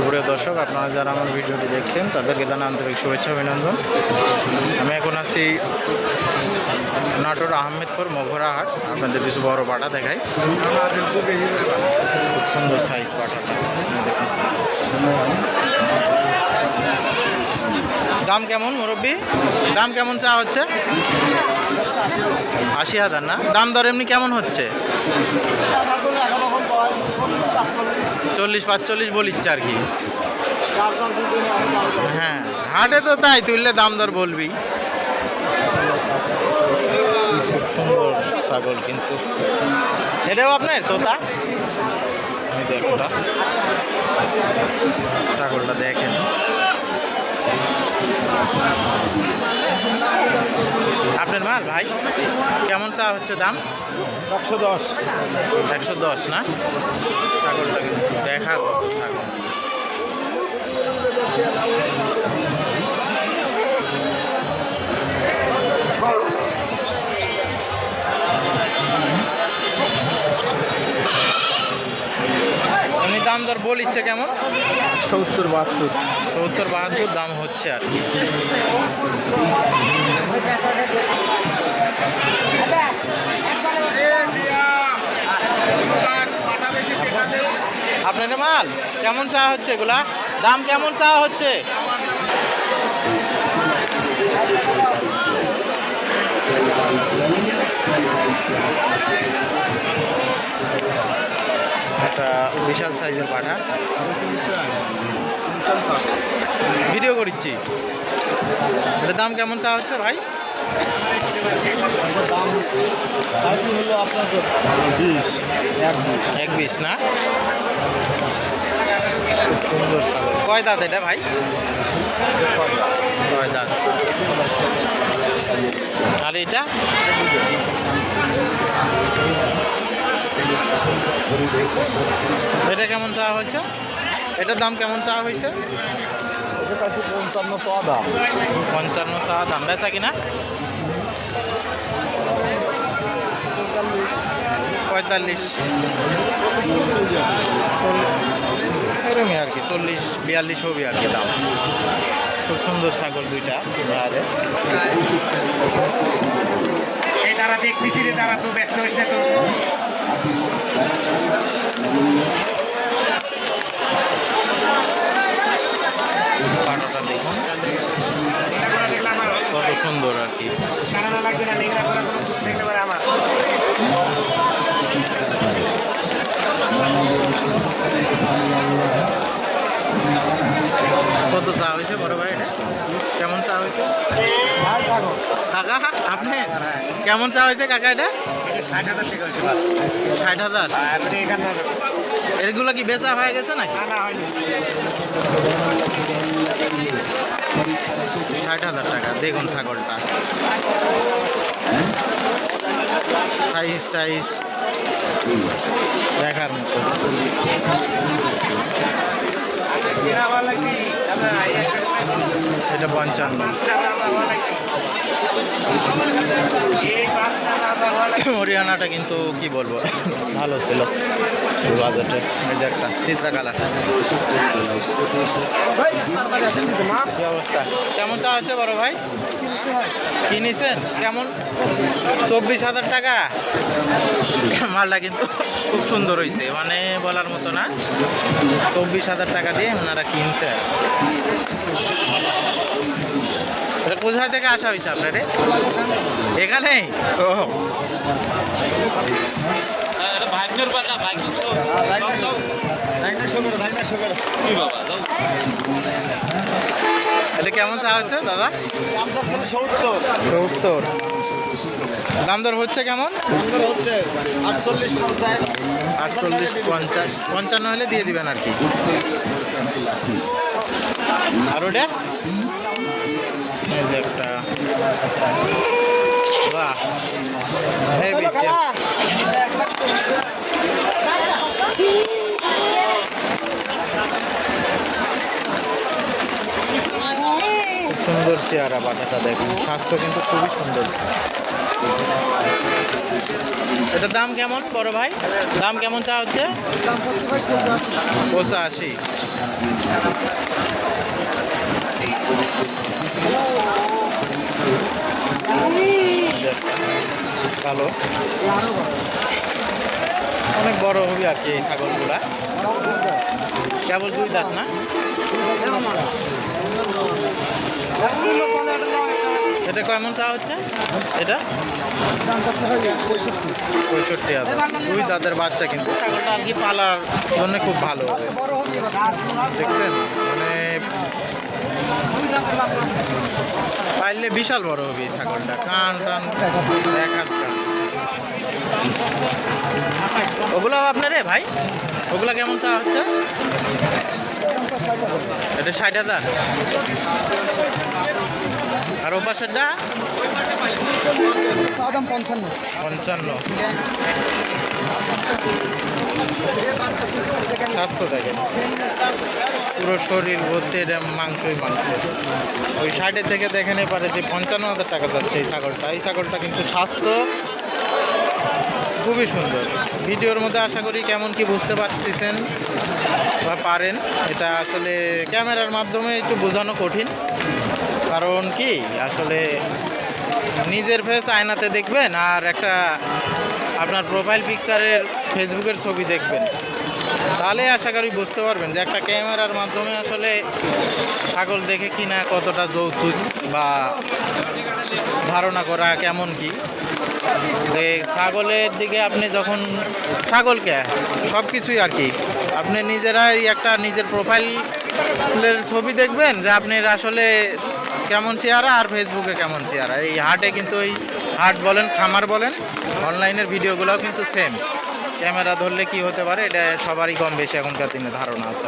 সুপ্রিয় দর্শক, আপনারা যারা আমার ভিডিওটি দেখছেন, তাদেরকে জানা আন্তরিক শুভেচ্ছা অভিনন্দন। আমি এখন আছি নাটোর আহমেদপুর মঘরা হাট। আপনাদের কিছু বড় পাটা দেখাই। খুব সুন্দর সাইজ পাটাটা দাম কেমন, মুরব্বী? দাম কেমন চা হচ্ছে? আশি হাজার না? দাম দর এমনি কেমন হচ্ছে? চল্লিশ পাঁচচল্লিশ বলিচ্ছে আর কি। হ্যাঁ হাটে তো তাই, তুললে দাম দর বলবি। খুব সুন্দর ছাগল কিন্তু। এটাও আপনার, তোতা? একটা। ছাগলটা দেখেন। আপনার মাল ভাই? কেমন চা হচ্ছে দাম? একশো দশ। একশো দশ না? ছাগলটা কিন্তু দেখার মতো ছাগল। এমনি দাম দর বলিচ্ছে কেমন? সত্তর বাহাত্তর। সত্তর বাহাত্তর দাম হচ্ছে আর কি। আপনার মাল কেমন চা হচ্ছে এগুলা? দাম কেমন চা হচ্ছে? একটা বিশাল সাইজের পাঠা ভিডিও করছি এটার দাম কেমন চা হচ্ছে ভাই? দাম এক বিশ, না? সুন্দর কয় দাঁত এটা ভাই? কয় দাঁত? আর এটা? এটা কেমন চাওয়া হয়েছে? এটার দাম কেমন চা হয়েছে? পঞ্চান্ন ছ দাম। পঞ্চান্ন চাওয়া দাম। বেচা কিনা? পঁয়তাল্লিশ। আর কি। চল্লিশ বিয়াল্লিশ হবে আর কি দাম। খুব সুন্দর ছাগল দুইটা। আরে এই তারা দেখতেছি রে তারা তো ব্যস্ত না তো পাটাটা দেখুন নেংরা করা দেখলে আমার কত সুন্দর আর কি। কত চা হয়েছে বড় ভাই? কেমন চা হয়েছে? কাকা, আপনি? কেমন চা হয়েছে কাকা এটা? ষাট হাজার। হয়েছে ষাট হাজার এগুলো কি বেচা হয়ে গেছে নাকি? না হয়নি হাজার টাকা দেখুন ছাগলটা। সাইজ টাইজ দেখার মতো। এটা পঞ্চান্ন। হরিয়ানাটা কিন্তু কি বলব? ভালো ছিল একটা কেমন চা হচ্ছে বড় ভাই? কিনেছেন কেমন? চব্বিশ হাজার টাকা? মালটা কিন্তু খুব সুন্দর হয়েছে মানে বলার মতো না। চব্বিশ হাজার টাকা দিয়ে ওনারা কিনছে। কোথায় থেকে আসা হয়েছে আপনারে এখানে ও। এটা কেমন চা হচ্ছে দাদা? সত্তর। দাম দর হচ্ছে কেমন? হচ্ছে আটচল্লিশ পঞ্চাশ। পঞ্চান্ন হলে দিয়ে দিবেন আর কি। আর ওটা? এই যে একটা বাহ, হেভি সুন্দর চেহারা বাটাটা দেখুন। স্বাস্থ্য কিন্তু খুবই সুন্দর। এটার দাম কেমন বড় ভাই? দাম কেমন চা হচ্ছে? পঁচাশি। ভালো। অনেক বড় হবে আর কি এই ছাগলগুলা। কেবল দুই দাঁত না? এটা কেমন চা হচ্ছে? এটা? পঁয়ষট্টি হবে। দুই দাঁতের বাচ্চা কিন্তু। ছাগলটা আর কি পালার জন্য খুব ভালো হবে। দেখছেন? মানে পাইলে বিশাল বড় হবে ছাগলটা। কান টান। ওগুলো আপনারে ভাই? ওগুলা কেমন চা হচ্ছে? এটা ষাট হাজার। আর ও পাশেরটা? দাম পঞ্চান্ন। পঞ্চান্ন স্বাস্থ্য দেখেন। পুরো শরীর এটা মাংসই মাংস। ওই ষাটের থেকে দেখেনে পারে যে পঞ্চান্ন হাজার টাকা যাচ্ছে এই ছাগলটা। এই ছাগলটা কিন্তু স্বাস্থ্য খুবই সুন্দর। ভিডিওর মধ্যে আশা করি কেমন কি বুঝতে পারতেছেন? বা পারেন, এটা আসলে ক্যামেরার মাধ্যমে একটু বোঝানো কঠিন। কারণ কি, আসলে নিজের ফেস আয়নাতে দেখবেন আর একটা আপনার প্রোফাইল পিকচারের ফেসবুকের ছবি দেখবেন। তাহলে আশা করি বুঝতে পারবেন যে একটা ক্যামেরার মাধ্যমে আসলে ছাগল দেখে কিনা কতটা যৌতুক বা ধারণা করা কেমন কি। যে ছাগলের দিকে আপনি যখন, ছাগলকে সব কিছুই আর কি আপনি নিজেরাই একটা নিজের প্রোফাইলের ছবি দেখবেন যে আপনি আসলে কেমন চেহারা আর ফেসবুকে কেমন চেহারা। এই হাটে কিন্তু ওই হাট বলেন, খামার বলেন অনলাইনের ভিডিওগুলোও কিন্তু সেম ক্যামেরা ধরলে কি হতে পারে? এটা সবারই কম বেশি এখনকার দিনে ধারণা আছে।